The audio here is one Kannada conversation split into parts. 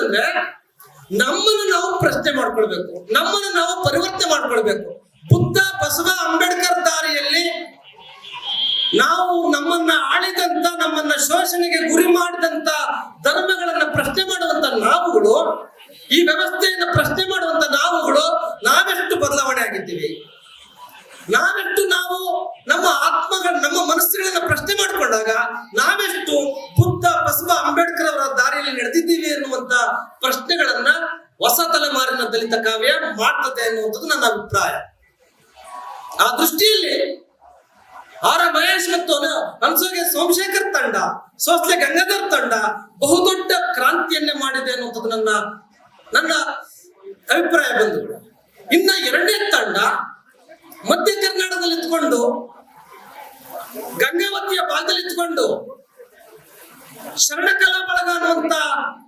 ಏನಂತಂದ್ರೆ ನಮ್ಮನ್ನು ನಾವು ಪ್ರಶ್ನೆ ಮಾಡ್ಕೊಳ್ಬೇಕು, ನಮ್ಮನ್ನು ನಾವು ಪರಿವರ್ತನೆ ಮಾಡ್ಕೊಳ್ಬೇಕು. ಬುದ್ಧ, ಬಸವ, ಅಂಬೇಡ್ಕರ್ ದಾರಿಯಲ್ಲಿ ನಾವು ನಮ್ಮನ್ನ ಆಳಿದಂತ, ನಮ್ಮನ್ನ ಶೋಷಣೆಗೆ ಗುರಿ ಮಾಡಿದಂತ ಧರ್ಮಗಳನ್ನ ಪ್ರಶ್ನೆ ಮಾಡುವಂತ ನಾವುಗಳು, ಈ ವ್ಯವಸ್ಥೆಯನ್ನು ಪ್ರಶ್ನೆ ಮಾಡುವಂತ ನಾವುಗಳು ನಾವೆಷ್ಟು ಬದಲಾವಣೆ ಆಗಿದ್ದೀವಿ? ನಾವೆಷ್ಟು ನಾವು ನಮ್ಮ ಆತ್ಮಗಳ ನಮ್ಮ ಮನಸ್ಸುಗಳನ್ನ ಪ್ರಶ್ನೆ ಮಾಡಿಕೊಂಡಾಗ ನಾವೆಷ್ಟು ಬಸವ ಅಂಬೇಡ್ಕರ್ ಅವರ ದಾರಿಯಲ್ಲಿ ನಡೆದಿದ್ದೀವಿ ಎನ್ನುವಂತ ಪ್ರಶ್ನೆಗಳನ್ನ ಹೊಸ ತಲೆಮಾರಿನ ದಲಿತ ಕಾವ್ಯ ಮಾಡ್ತದೆ ಅನ್ನುವಂಥದ್ದು ನನ್ನ ಅಭಿಪ್ರಾಯ. ಆ ದೃಷ್ಟಿಯಲ್ಲಿ ಆರ ಮಹೇಶ್ ಮತ್ತು ಅನ- ಅನ್ಸೋಗೆ ಸೋಮಶೇಖರ್ ತಂಡ, ಸೋಸ್ಲೆ ಗಂಗಾಧರ್ ತಂಡ ಬಹುದೊಡ್ಡ ಕ್ರಾಂತಿಯನ್ನೇ ಮಾಡಿದೆ ಅನ್ನುವಂಥದ್ದು ನನ್ನ ನನ್ನ ಅಭಿಪ್ರಾಯ ಬಂಧುಗಳು ಇನ್ನ ಎರಡನೇ ತಂಡ ಮಧ್ಯ ಕರ್ನಾಟಕದಲ್ಲಿ ಇದ್ಕೊಂಡು ಗಂಗಾವತಿಯ ಭಾಗದಲ್ಲಿ ಇದ್ಕೊಂಡು ಶರಣಕಲಾ ಬಳಗ ಅನ್ನುವಂತ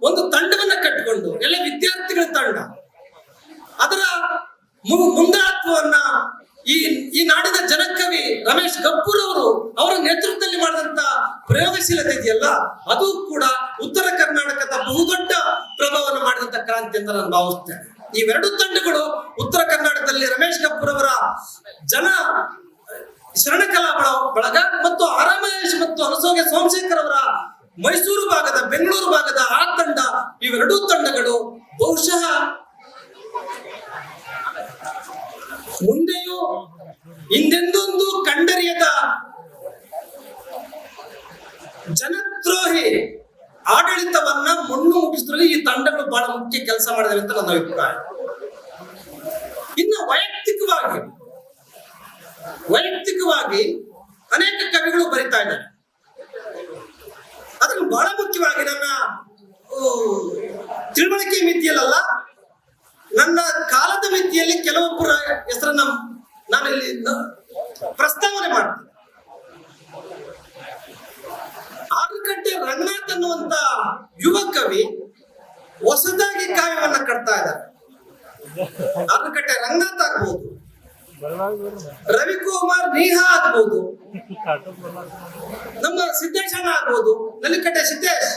ಒಂದು ತಂಡವನ್ನ ಕಟ್ಟಿಕೊಂಡು, ಎಲ್ಲ ವಿದ್ಯಾರ್ಥಿಗಳ ತಂಡ. ಅದರ ಮು- ಮುಂದಾಳತ್ವವನ್ನ ಈ ಈ ನಾಡಿನ ಜನಕವಿ ರಮೇಶ್ ಕಪೂರ್ ಅವರು ಅವರ ನೇತೃತ್ವದಲ್ಲಿ ಮಾಡಿದಂತ ಪ್ರಯೋಗಶೀಲತೆ ಇದೆಯಲ್ಲ, ಅದು ಕೂಡ ಉತ್ತರ ಕರ್ನಾಟಕದ ಬಹುದೊಡ್ಡ ಪ್ರಭಾವವನ್ನು ಮಾಡಿದಂತ ಕ್ರಾಂತಿ ಅಂತ ನಾನು ಭಾವಿಸ್ತೇನೆ. ಇವೆರಡು ತಂಡಗಳು ಉತ್ತರ ಕರ್ನಾಟಕದಲ್ಲಿ ರಮೇಶ್ ಗಪ್ಪೂರ್ ಅವರ ಜನ, ಶರಣಕಲಾ ಬಳ- ಬಳಗ ಮತ್ತು ಆರಾಮೇಶ್ ಮತ್ತು ಅನಸೋಗೆ ಸೋಮಶೇಖರ್ ಅವರ ಮೈಸೂರು ಭಾಗದ, ಬೆಂಗಳೂರು ಭಾಗದ ಆ ತಂಡ, ಇವೆರಡೂ ತಂಡಗಳು ಬಹುಶಃ ಮುಂದೆಯೂ ಹಿಂದೆಂದೊಂದು ಕಂಡರಿಯದ ಜನದ್ರೋಹಿ ಆಡಳಿತವನ್ನ ಮಣ್ಣು ಮುಗಿಸಿದ್ರಲ್ಲಿ ಈ ತಂಡಗಳು ಬಹಳ ಮುಖ್ಯ ಕೆಲಸ ಮಾಡಿದವೆ ಅಂತ ನನ್ನ ಅಭಿಪ್ರಾಯ. ಇನ್ನು ವೈಯಕ್ತಿಕವಾಗಿ ವೈಯಕ್ತಿಕವಾಗಿ ಅನೇಕ ಕವಿಗಳು ಬರಿತಾ ಇದ್ದಾರೆ. ಬಹಳ ಮುಖ್ಯವಾಗಿ ನನ್ನ ತಿಳುವಳಿಕೆ ಮಿತಿಯಲ್ಲ ನನ್ನ ಕಾಲದ ಮಿತಿಯಲ್ಲಿ ಕೆಲವೊಬ್ಬರ ಹೆಸರನ್ನ ನಾನು ಇಲ್ಲಿ ಪ್ರಸ್ತಾವನೆ ಮಾಡ್ತೀನಿ. ಆರುಕಟ್ಟೆ ರಂಗನಾಥ್ ಅನ್ನುವಂತ ಯುವ ಕವಿ ಹೊಸದಾಗಿ ಕಾವ್ಯವನ್ನ ಕಟ್ತಾ ಇದ್ದಾರೆ ಆರುಕಟ್ಟೆ ರಂಗನಾಥ್ ಆಗ್ಬೋದು. ರವಿಕುಮಾರ್ ನೀಹ ಆಗ್ಬೋದು. ನಮ್ಮ ಸಿದ್ದೇಶ್ ಆಗ್ಬೋದು. ನಲಿಕಟ್ಟೆ ಸಿದ್ದೇಶ್.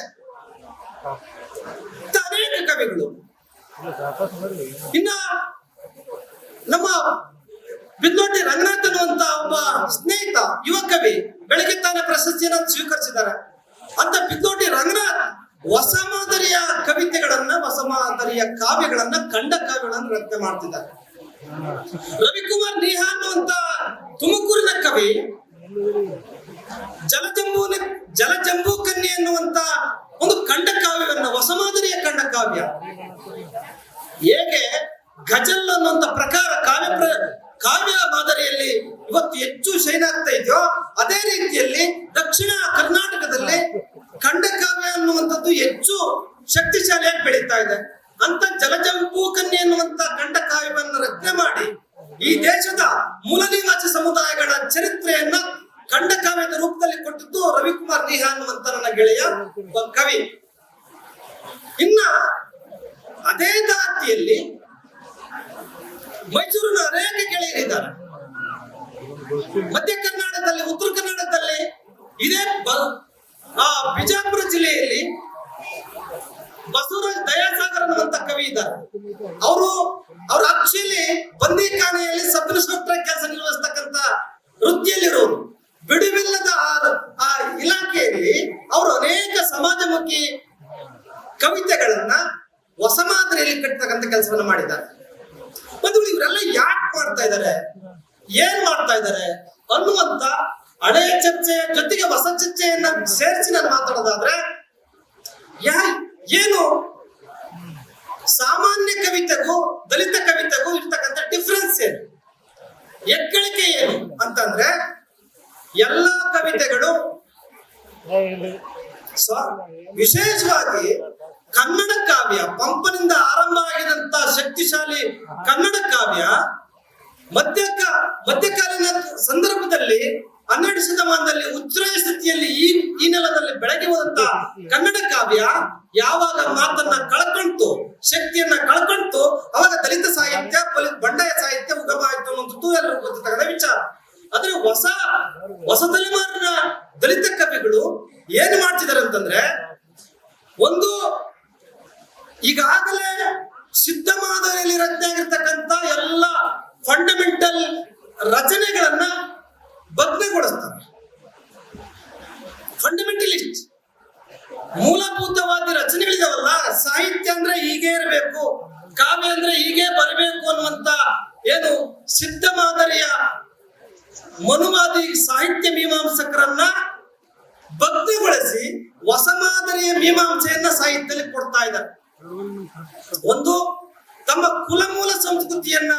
ಅನೇಕ ಕವಿಗಳು. ಇನ್ನ ನಮ್ಮ ಬಿದ್ದೋಟಿ ರಂಗನಾಥ್ ಅನ್ನುವಂತ ಒಬ್ಬ ಸ್ನೇಹಿತ, ಯುವ ಕವಿ, ಬೆಳಗ್ಗೆ ತಾನೆ ಪ್ರಶಸ್ತಿಯನ್ನು ಸ್ವೀಕರಿಸಿದ್ದಾರೆ. ಅಂತ ಬಿದ್ದೋಟಿ ರಂಗನಾಥ್ ಹೊಸ ಮಾದರಿಯ ಕವಿತೆಗಳನ್ನ, ಹೊಸ ಮಾದರಿಯ ಕಾವ್ಯಗಳನ್ನ, ಕಂಡ ಕಾವ್ಯಗಳನ್ನ ರಚನೆ ಮಾಡ್ತಿದ್ದಾರೆ. ರವಿಕುಮಾರ್ ನೀಹಾ ಅನ್ನುವಂತ ತುಮಕೂರಿನ ಕವಿ ಜಲಜಂಬೂನ ಜಲಜಂಬೂ ಕನ್ಯೆ ಎನ್ನುವಂತ ಒಂದು ಖಂಡ ಕಾವ್ಯವನ್ನ ಹೊಸ ಮಾದರಿಯ ಖಂಡ ಕಾವ್ಯ ಹೇಗೆ ಗಜಲ್ ಅನ್ನುವಂತ ಪ್ರಕಾರ ಕಾವ್ಯ ಪ್ರ- ಕಾವ್ಯ ಮಾದರಿಯಲ್ಲಿ ಇವತ್ತು ಹೆಚ್ಚು ಶೈನ್ ಆಗ್ತಾ ಇದೆಯೋ ಅದೇ ರೀತಿಯಲ್ಲಿ ದಕ್ಷಿಣ ಕರ್ನಾಟಕದಲ್ಲಿ ಖಂಡ ಕಾವ್ಯ ಅನ್ನುವಂಥದ್ದು ಹೆಚ್ಚು ಶಕ್ತಿಶಾಲಿಯಾಗಿ ಬೆಳೀತಾ ಇದೆ ಅಂತ ಜಲಜಂಬೂ ಕನ್ಯೆ ಎನ್ನುವಂತ ಖಂಡ ಕಾವ್ಯವನ್ನು ರಚನೆ ಮಾಡಿ ಈ ದೇಶದ ಮೂಲ ನಿವಾಸಿ ಸಮುದಾಯಗಳ ಚರಿತ್ರೆಯನ್ನ ಖಂಡ ಕಾವ್ಯದ ರೂಪದಲ್ಲಿ ಕೊಟ್ಟಿದ್ದು ರವಿಕುಮಾರ್ ನಿಹಾ ಅನ್ನುವಂತ ನನ್ನ ಗೆಳೆಯ ಕವಿ. ಇನ್ನ ಅದೇ ದಾತಿಯಲ್ಲಿ ಮೈಸೂರಿನ ಅನೇಕ ಗೆಳೆಯರಿದ್ದಾರೆ ಮಧ್ಯ ಕರ್ನಾಟಕದಲ್ಲಿ, ಉತ್ತರ ಕರ್ನಾಟಕದಲ್ಲಿ ಇದೇ ಆ ಬಿಜಾಪುರ ಜಿಲ್ಲೆಯಲ್ಲಿ ಬಸವರಾಜ್ ದಯಾಸಾಗರ್ ಅನ್ನುವಂತ ಕವಿ ಇದ್ದಾರೆ. ಅವರು ಅವ್ರ ಆಕ್ಚುಲಿ ಬಂದಿಖಾನೆಯಲ್ಲಿ ಇನ್ಸ್ಪೆಕ್ಟರ್ ಕೆಲಸ ನಿರ್ವಹಿಸ್ತಕ್ಕಂತ ವೃತ್ತಿಯಲ್ಲಿರೋರು. ಬಿಡುವಿಲ್ಲದ ಆ- ಇಲಾಖೆಯಲ್ಲಿ ಅವರು ಅನೇಕ ಸಮಾಜಮುಖಿ ಕವಿತೆಗಳನ್ನ ಹೊಸ ಮಾದರಿಯಲ್ಲಿ ಕಟ್ಟತಕ್ಕಂತ ಕೆಲಸವನ್ನ ಮಾಡಿದ್ದಾರೆ. ಒಂದು ಇವರೆಲ್ಲ ಯಾಕೆ ಮಾಡ್ತಾ ಇದ್ದಾರೆ ಏನ್ ಮಾಡ್ತಾ ಇದ್ದಾರೆ ಅನ್ನುವಂತ ಹಳೆಯ ಚರ್ಚೆಯ ಜೊತೆಗೆ ಹೊಸ ಚರ್ಚೆಯನ್ನ ಸೇರಿಸಿ ನಾನು ಮಾತಾಡೋದಾದ್ರೆ, ಯಾ ಏನು ಸಾಮಾನ್ಯ ಕವಿತೆಗೂ, ದಲಿತ ಕವಿತೆಗೂ ಇರ್ತಕ್ಕಂಥ ಡಿಫ್ರೆನ್ಸ್ ಏನು? ಎಕ್ಕಳಿಕೆ ಏನು ಅಂತಂದ್ರೆ, ಎಲ್ಲ ಕವಿತೆಗಳು ವಿಶೇಷವಾಗಿ ಕನ್ನಡ ಕಾವ್ಯ, ಪಂಪನಿಂದ ಆರಂಭ ಆಗಿದಂತ ಶಕ್ತಿಶಾಲಿ ಕನ್ನಡ ಕಾವ್ಯ, ಮಧ್ಯಕ, ಮಧ್ಯಕಾಲೀನ ಸಂದರ್ಭದಲ್ಲಿ ಹನ್ನೆರಡು ಶತಮಾನದಲ್ಲಿ ಉಚ್ಛ್ರಾಯ ಸ್ಥಿತಿಯಲ್ಲಿ ಈ ಈ ನೆಲದಲ್ಲಿ ಬೆಳಗಿ ಹೋದಂತ ಕನ್ನಡ ಕಾವ್ಯ ಯಾವಾಗ ಮಾತನ್ನ ಕಳ್ಕೊಂತು, ಶಕ್ತಿಯನ್ನ ಕಳ್ಕೊಂತು, ಅವಾಗ ದಲಿತ ಸಾಹಿತ್ಯ ಬಂಡಾಯ ಸಾಹಿತ್ಯ ಉಗಮ ಆಯ್ತು ಅನ್ನೋದು ಎಲ್ಲರಿಗೂ ಗೊತ್ತಿರ್ತಕ್ಕಂಥ ವಿಚಾರ. ಆದ್ರೆ ಹೊಸ ಹೊಸ ತಲೆಮಾರಿನ ದಲಿತ ಕವಿಗಳು ಏನ್ ಮಾಡ್ತಿದ್ದಾರೆ ಅಂತಂದ್ರೆ ಒಂದು ಈಗಾಗಲೇ ಸಿದ್ಧ ಮಾದರಿಯಲ್ಲಿ ರಚನೆ ಆಗಿರ್ತಕ್ಕಂಥ ಎಲ್ಲ ಫಂಡಮೆಂಟಲ್ ರಚನೆಗಳನ್ನ ಬದ್ಧಗೊಳಿಸ್ತಾರೆ ಫಂಡಮೆಂಟಲಿಸ್ಟ್ ಮೂಲಭೂತವಾದ ರಚನೆಗಳಿದಾವಲ್ಲ, ಸಾಹಿತ್ಯ ಅಂದ್ರೆ ಹೀಗೆ ಇರಬೇಕು, ಕಾವ್ಯ ಅಂದ್ರೆ ಹೀಗೆ ಬರಬೇಕು ಅನ್ನುವಂತ ಏನು ಸಿದ್ಧ ಮಾದರಿಯ ಮನುವಾದಿ ಸಾಹಿತ್ಯ ಮೀಮಾಂಸಕರನ್ನ ಭಕ್ತಿಗೊಳಿಸಿ ಹೊಸ ಮಾದರಿಯ ಮೀಮಾಂಸೆಯನ್ನ ಸಾಹಿತ್ಯದಲ್ಲಿ ಕೊಡ್ತಾ ಇದ್ದಾರೆ. ಒಂದು ತಮ್ಮ ಕುಲಮೂಲ ಸಂಸ್ಕೃತಿಯನ್ನ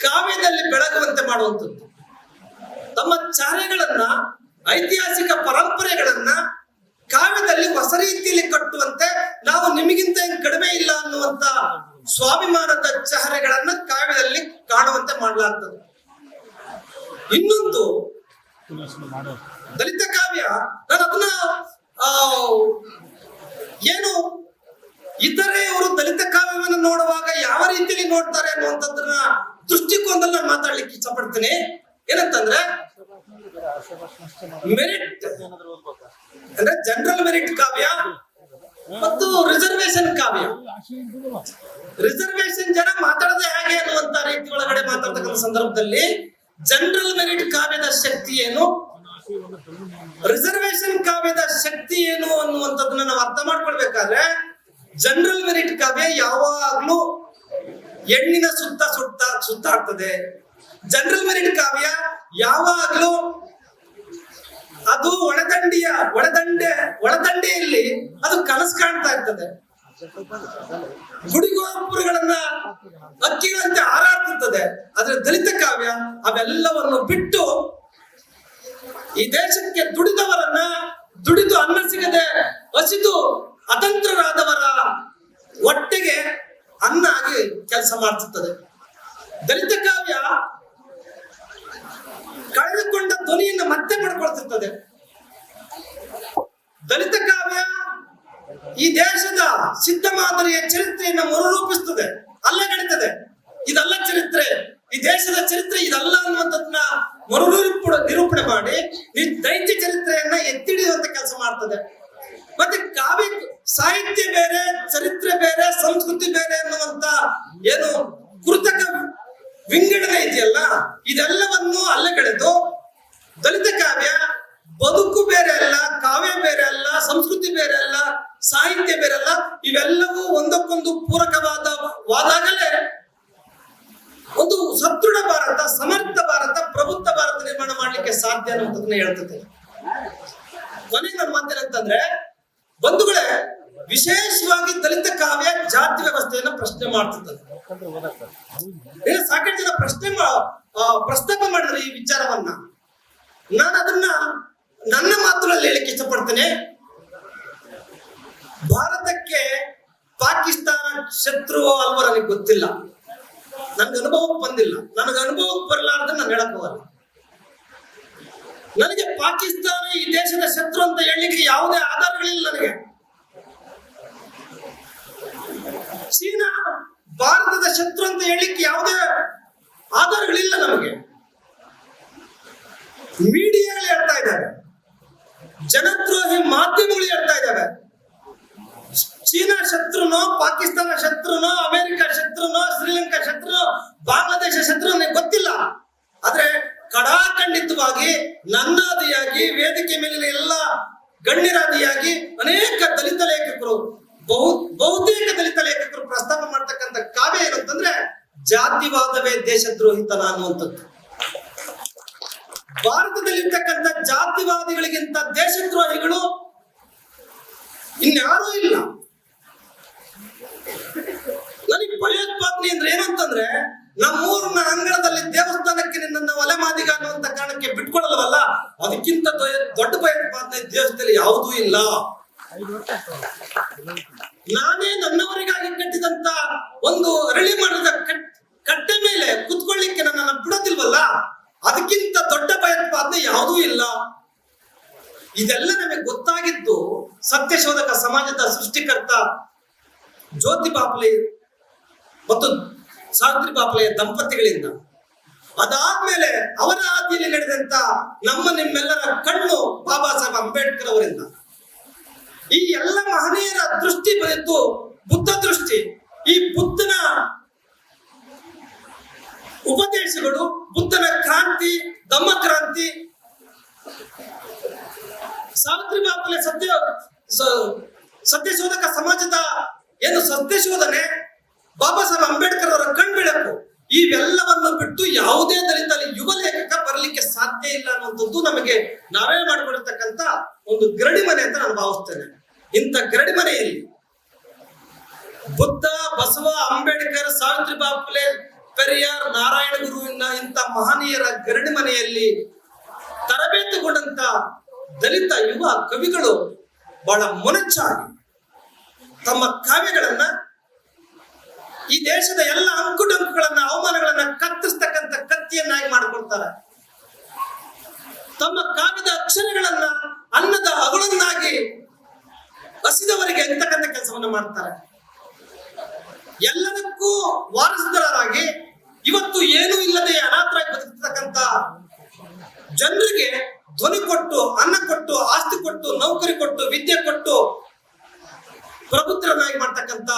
ಕಾವ್ಯದಲ್ಲಿ ಬೆಳಗುವಂತೆ ಮಾಡುವಂಥದ್ದು. ತಮ್ಮ ಚಾರ್ಯಗಳನ್ನ ಐತಿಹಾಸಿಕ ಪರಂಪರೆಗಳನ್ನ ಕಾವ್ಯದಲ್ಲಿ ಹೊಸ ರೀತಿಯಲ್ಲಿ ಕಟ್ಟುವಂತೆ ನಾವು ನಿಮಗಿಂತ ಏನ್ ಕಡಿಮೆ ಇಲ್ಲ ಅನ್ನುವಂತ ಸ್ವಾಭಿಮಾನದ ಚಹರೆಗಳನ್ನ ಕಾವ್ಯದಲ್ಲಿ ಕಾಣುವಂತೆ ಮಾಡಲಾಗ್ತದೆ. ಇನ್ನೊಂದು ದಲಿತ ಕಾವ್ಯ, ನಾನು ಅದನ್ನ ಏನು ಇತರೆಯವರು ದಲಿತ ಕಾವ್ಯವನ್ನು ನೋಡುವಾಗ ಯಾವ ರೀತಿಯಲ್ಲಿ ನೋಡ್ತಾರೆ ಅನ್ನುವಂಥದ್ದನ್ನ ದೃಷ್ಟಿಕೋನದಲ್ಲಿ ಮಾತಾಡ್ಲಿಕ್ಕೆ ಇಷ್ಟಪಡ್ತೀನಿ. ಏನಂತಂದ್ರೆ ಮೆರಿಟ್ ಅಂದ್ರೆ ಜನರಲ್ ಮೆರಿಟ್ ಕಾವ್ಯ ಮತ್ತು ರಿಸರ್ವೇಶನ್ ಕಾವ್ಯ. ರಿಸರ್ವೇಶನ್ ಜನ ಮಾತಾಡದೆ ಹೇಗೆ ಅನ್ನುವಂತ ರೀತಿ ಒಳಗಡೆ ಮಾತಾಡ್ತಕ್ಕಂಥ ಸಂದರ್ಭದಲ್ಲಿ ಜನರಲ್ ಮೆರಿಟ್ ಕಾವ್ಯದ ಶಕ್ತಿ ಏನು? ರಿಸರ್ವೇಶನ್ ಕಾವ್ಯದ ಶಕ್ತಿ ಏನು ಅನ್ನುವಂಥದ್ದನ್ನ ನಾವು ಅರ್ಥ ಮಾಡ್ಕೊಳ್ಬೇಕಾದ್ರೆ ಜನರಲ್ ಮೆರಿಟ್ ಕಾವ್ಯ ಯಾವಾಗ್ಲೂ ಹೆಣ್ಣಿನ ಸುತ್ತ ಸುತ್ತ ಸುತ್ತಾಡ್ತದೆ. ಜನರಲ್ ಮೆರಿಟ್ ಕಾವ್ಯ ಯಾವಾಗಲೂ ಅದು ಒಳದಂಡಿಯ, ಒಳದಂಡೆ ಒಳದಂಡೆಯಲ್ಲಿ ಅದು ಕನಸು ಕಾಣ್ತಾ ಇರ್ತದೆ. ಗುಡಿಗೋಪುರಗಳನ್ನ ಅಕ್ಕಿಗಳಂತೆ ಹಾರಾಡ್ತಿರ್ತದೆ. ಆದ್ರೆ ದಲಿತ ಕಾವ್ಯ ಅವೆಲ್ಲವನ್ನು ಬಿಟ್ಟು ಈ ದೇಶಕ್ಕೆ ದುಡಿದವರನ್ನ ದುಡಿದು ಅನ್ನ ಸಿಗದೆ ಹಸಿದು ಅತಂತ್ರರಾದವರ ಒಟ್ಟಿಗೆ ಅನ್ನ ಆಗಿ ಕೆಲಸ ಮಾಡ್ತಿರ್ತದೆ. ದಲಿತ ಕಾವ್ಯ ಕಳೆದುಕೊಂಡ ಧ್ವನಿಯನ್ನು ಮತ್ತೆ ಪಡ್ಕೊಳ್ತಿರ್ತದೆ. ದಲಿತ ಕಾವ್ಯ ಈ ದೇಶದ ಸಿದ್ಧ ಮಾದರಿಯ ಚರಿತ್ರೆಯನ್ನು ಮರುರೂಪಿಸ್ತದೆ ಅಲ್ಲಗಡಿತದೆ ಇದಲ್ಲ ಚರಿತ್ರೆ, ಈ ದೇಶದ ಚರಿತ್ರೆ ಇದಲ್ಲ ಅನ್ನುವಂಥದ್ದನ್ನ ಮರುರೂಪ, ನಿರೂಪಣೆ ಮಾಡಿ ನಿಜ ದೈತ್ಯ ಚರಿತ್ರೆಯನ್ನ ಎತ್ತಿಡಿಯುವಂತ ಕೆಲಸ ಮಾಡ್ತದೆ. ಮತ್ತೆ ಕಾವ್ಯ ಸಾಹಿತ್ಯ ಬೇರೆ, ಚರಿತ್ರೆ ಬೇರೆ, ಸಂಸ್ಕೃತಿ ಬೇರೆ ಅನ್ನುವಂತ ಏನು ಕೃತಕ ವಿಂಗಡಣೆ ಇದೆಯಲ್ಲ, ಇದೆಲ್ಲವನ್ನು ಅಲ್ಲಗಳೆದು ದಲಿತ ಕಾವ್ಯ ಬದುಕು ಬೇರೆ ಅಲ್ಲ, ಕಾವ್ಯ ಬೇರೆ ಅಲ್ಲ, ಸಂಸ್ಕೃತಿ ಬೇರೆ ಅಲ್ಲ, ಸಾಹಿತ್ಯ ಬೇರೆ ಅಲ್ಲ, ಇವೆಲ್ಲವೂ ಒಂದಕ್ಕೊಂದು ಪೂರಕವಾದ ವಾದಾಗಲೇ ಒಂದು ಸದೃಢ ಭಾರತ, ಸಮರ್ಥ ಭಾರತ, ಪ್ರಬುದ್ಧ ಭಾರತ ನಿರ್ಮಾಣ ಮಾಡ್ಲಿಕ್ಕೆ ಸಾಧ್ಯ ಅನ್ನುವಂಥದ್ದನ್ನ ಹೇಳ್ತದೆ ಕೊನೆ ನಮ್ಮ ಮಾತೇನಂತಂದ್ರೆ ಬಂಧುಗಳೇ, ವಿಶೇಷವಾಗಿ ದಲಿತ ಕಾವ್ಯ ಜಾತಿ ವ್ಯವಸ್ಥೆಯನ್ನ ಪ್ರಶ್ನೆ ಮಾಡ್ತದೆ ಸಾಕ ಪ್ರಶ್ನೆ ಪ್ರಸ್ತಾಪ ಮಾಡಿದ್ರೆ ಈ ವಿಚಾರವನ್ನ. ನಾನು ಅದನ್ನ ನನ್ನ ಮಾತುಗಳಲ್ಲಿ ಹೇಳಿಕ್ಕೆ ಇಷ್ಟಪಡ್ತೇನೆ. ಭಾರತಕ್ಕೆ ಪಾಕಿಸ್ತಾನ ಶತ್ರು ಅಲ್ವ ನನಗೆ ಗೊತ್ತಿಲ್ಲ. ನನ್ಗೆ ಅನುಭವಕ್ಕೆ ಬಂದಿಲ್ಲ. ನನಗೆ ಅನುಭವಕ್ಕೆ ಬರಲಾರ್ದ ನಾನು ಹೇಳಕ್ ಹೋಗಲ್ಲ. ನನಗೆ ಪಾಕಿಸ್ತಾನ ಈ ದೇಶದ ಶತ್ರು ಅಂತ ಹೇಳಲಿಕ್ಕೆ ಯಾವುದೇ ಆಧಾರಗಳಿಲ್ಲ ನನಗೆ. ಚೀನಾ ಭಾರತದ ಶತ್ರು ಅಂತ ಹೇಳಲಿಕ್ಕೆ ಯಾವುದೇ ಆಧಾರಗಳಿಲ್ಲ ನಮಗೆ. ಮೀಡಿಯಾಗಳು ಹೇಳ್ತಾ ಇದ್ದಾರೆ ಜನದ್ರೋಹಿ ಮಾಧ್ಯಮಗಳು ಹೇಳ್ತಾ ಇದ್ದಾವೆ. ಚೀನಾ ಶತ್ರುನೋ, ಪಾಕಿಸ್ತಾನ ಶತ್ರುನೋ, ಅಮೆರಿಕ ಶತ್ರುನೋ, ಶ್ರೀಲಂಕಾ ಶತ್ರುನೋ, ಬಾಂಗ್ಲಾದೇಶ ಶತ್ರು ನನಗೆ ಗೊತ್ತಿಲ್ಲ. ಆದ್ರೆ ಕಡಾಖಂಡಿತವಾಗಿ, ನನ್ನಾದಿಯಾಗಿ, ವೇದಿಕೆ ಮೇಲಿನ ಎಲ್ಲ ಗಣ್ಯರಾದಿಯಾಗಿ ಅನೇಕ ದಲಿತ ಲೇಖಕರು ಬಹು ಬಹುತೇಕ ಜಾತಿವಾದವೇ ದೇಶದ್ರೋಹಿತನ ಅನ್ನುವಂಥದ್ದು ಭಾರತದಲ್ಲಿರ್ತಕ್ಕಂಥ ಜಾತಿವಾದಿಗಳಿಗಿಂತ ದೇಶದ್ರೋಹಿಗಳು ಇನ್ಯಾರೂ ಇಲ್ಲ. ನನಗೆ ಭಯೋತ್ಪಾದನೆ ಅಂದ್ರೆ ಏನಂತಂದ್ರೆ, ನಮ್ಮೂರಿನ ಅಂಗಳದಲ್ಲಿ ದೇವಸ್ಥಾನಕ್ಕೆ ನಿನ್ನನ್ನ ಒಲೆ ಮಾದಿಗ ಅನ್ನುವಂತ ಕಾರಣಕ್ಕೆ ಬಿಟ್ಕೊಳ್ಳಲ್ವಲ್ಲ ಅದಕ್ಕಿಂತ ದೊಡ್ಡ ಭಯೋತ್ಪಾದನೆ ದೇಶದಲ್ಲಿ ಯಾವುದೂ ಇಲ್ಲ. ನಾನೇ ನನ್ನವರಿಗಾಗಿ ಕಟ್ಟಿದಂತ ಒಂದು ಅರಳಿ ಕಟ್- ಕಟ್ಟೆ ಬಿಡೋದಿಲ್ವಲ್ಲ ಅದಕ್ಕಿಂತ ದೊಡ್ಡ ಭಯೋತ್ಪಾದನೆ ಯಾವುದೂ ಇಲ್ಲ. ಇದೆಲ್ಲ ನಮಗೆ ಗೊತ್ತಾಗಿದ್ದು ಸತ್ಯಶೋಧಕ, ಸಮಾಜದ ಸೃಷ್ಟಿಕರ್ತ ಜ್ಯೋತಿ ಬಾಪ್ಲೆ ಮತ್ತು ಸಾವಿತ್ರಿ ಬಾಪ್ಲೆಯ ದಂಪತಿಗಳಿಂದ. ಅದಾದ್ಮೇಲೆ ಅವರ ಹಾದಿಯಲ್ಲಿ ನಡೆದಂತ ನಮ್ಮ ನಿಮ್ಮೆಲ್ಲರ ಕಣ್ಣು ಬಾಬಾ ಸಾಹೇಬ್ ಅಂಬೇಡ್ಕರ್ ಅವರಿಂದ. ಈ ಎಲ್ಲ ಮಹನೀಯರ ದೃಷ್ಟಿ ಬಂದಿದ್ದು ಬುದ್ಧ ದೃಷ್ಟಿ. ಈ ಬುದ್ಧನ ಉಪದೇಶಗಳು, ಬುದ್ಧನ ಕ್ರಾಂತಿ ಧಮ್ಮ ಕ್ರಾಂತಿ. ಸಾವಿತ್ರಿ ಬಾಪಲೆ ಸತ್ಯ ಸತ್ಯಶೋಧಕ ಸಮಾಜದ ಏನು ಸತ್ಯಶೋಧನೆ, ಬಾಬಾ ಸಾಹೇಬ್ ಅಂಬೇಡ್ಕರ್ ಅವರ ಕಣ್ಬಿಡಕು ಇವೆಲ್ಲವನ್ನು ಬಿಟ್ಟು ಯಾವುದೇ ದಲಿತ ಯುವ ಲೇಖಕ ಬರಲಿಕ್ಕೆ ಸಾಧ್ಯ ಇಲ್ಲ ಅನ್ನುವಂಥದ್ದು ನಮಗೆ ನಾವೇ ಮಾಡಿಕೊಂಡಿರ್ತಕ್ಕಂಥ ಒಂದು ಗರಡಿ ಮನೆ ಅಂತ ನಾನು ಭಾವಿಸ್ತೇನೆ. ಇಂಥ ಗರಡಿ ಮನೆಯಲ್ಲಿ ಬುದ್ಧ, ಬಸವ, ಅಂಬೇಡ್ಕರ್, ಸಾವಿತ್ರಿ ಬಾಪುಲೆ ಪೆರಿಯಾರ್ ನಾರಾಯಣ ಗುರುವಿನ ಇಂಥ ಮಹನೀಯರ ಗರಡಿ ಮನೆಯಲ್ಲಿ ತರಬೇತುಗೊಂಡಂತ ದಲಿತ ಯುವ ಕವಿಗಳು ಬಹಳ ಮೊನಚಾಗಿ ತಮ್ಮ ಕಾವ್ಯಗಳನ್ನ ಈ ದೇಶದ ಎಲ್ಲ ಅಂಕುಡಂಕುಗಳನ್ನ ಅವಮಾನಗಳನ್ನ ಕತ್ತರಿಸ್ತಕ್ಕಂಥ ಕತ್ತಿಯನ್ನಾಗಿ ಮಾಡಿಕೊಳ್ತಾರೆ ತಮ್ಮ ಕಾವ್ಯದ ಅಕ್ಷರಗಳನ್ನ ಅನ್ನದ ಅಗಳನ್ನಾಗಿ ಹಸಿದವರಿಗೆ ಅಂತಕ್ಕಂಥ ಕೆಲಸವನ್ನು ಮಾಡ್ತಾರೆ. ಎಲ್ಲದಕ್ಕೂ ವಾರಸುದಾರರಾಗಿ ಇವತ್ತು ಏನೂ ಇಲ್ಲದೆ ಅನಾಥರಾಗಿ ಬದುಕತಕ್ಕಂತ ಜನರಿಗೆ ಧ್ವನಿ ಕೊಟ್ಟು, ಅನ್ನ ಕೊಟ್ಟು, ಆಸ್ತಿ ಕೊಟ್ಟು, ನೌಕರಿ ಕೊಟ್ಟು, ವಿದ್ಯೆ ಕೊಟ್ಟು ಪ್ರಬುದ್ಧರನ್ನಾಗಿ ಮಾಡ್ತಕ್ಕಂಥ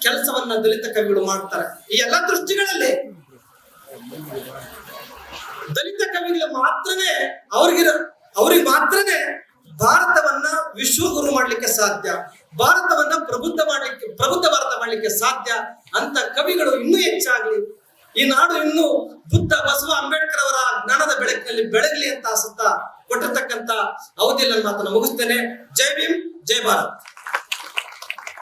ಕೆಲಸವನ್ನ ದಲಿತ ಕವಿಗಳು ಮಾಡ್ತಾರೆ. ಈ ಎಲ್ಲ ದೃಷ್ಟಿಗಳಲ್ಲಿ ದಲಿತ ಕವಿಗಳು ಮಾತ್ರನೇ ಅವ್ರಿಗಿರ ಅವ್ರಿಗೆ ಮಾತ್ರನೇ ಭಾರತವನ್ನ ವಿಶ್ವಗುರು ಮಾಡ್ಲಿಕ್ಕೆ ಸಾಧ್ಯ. ಭಾರತವನ್ನ ಪ್ರಬುದ್ಧ ಮಾಡ್ಲಿಕ್ಕೆ ಪ್ರಬುದ್ಧ ಭಾರತ ಮಾಡ್ಲಿಕ್ಕೆ ಸಾಧ್ಯ ಅಂತ ಕವಿಗಳು ಇನ್ನೂ ಹೆಚ್ಚಾಗಲಿ. ಈ ನಾಡು ಇನ್ನೂ ಬುದ್ಧ ಬಸವ ಅಂಬೇಡ್ಕರ್ ಅವರ ಜ್ಞಾನದ ಬೆಳಕಿನಲ್ಲಿ ಬೆಳಗಲಿ ಅಂತ ಆಸುತ್ತಾ ಕೊಟ್ಟಿರ್ತಕ್ಕಂತ ಅವಧಿಯಲ್ಲಿ ಮಾತನ್ನು ಮುಗಿಸ್ತೇನೆ. ಜೈ ಭೀಮ್, ಜೈ ಭಾರತ್.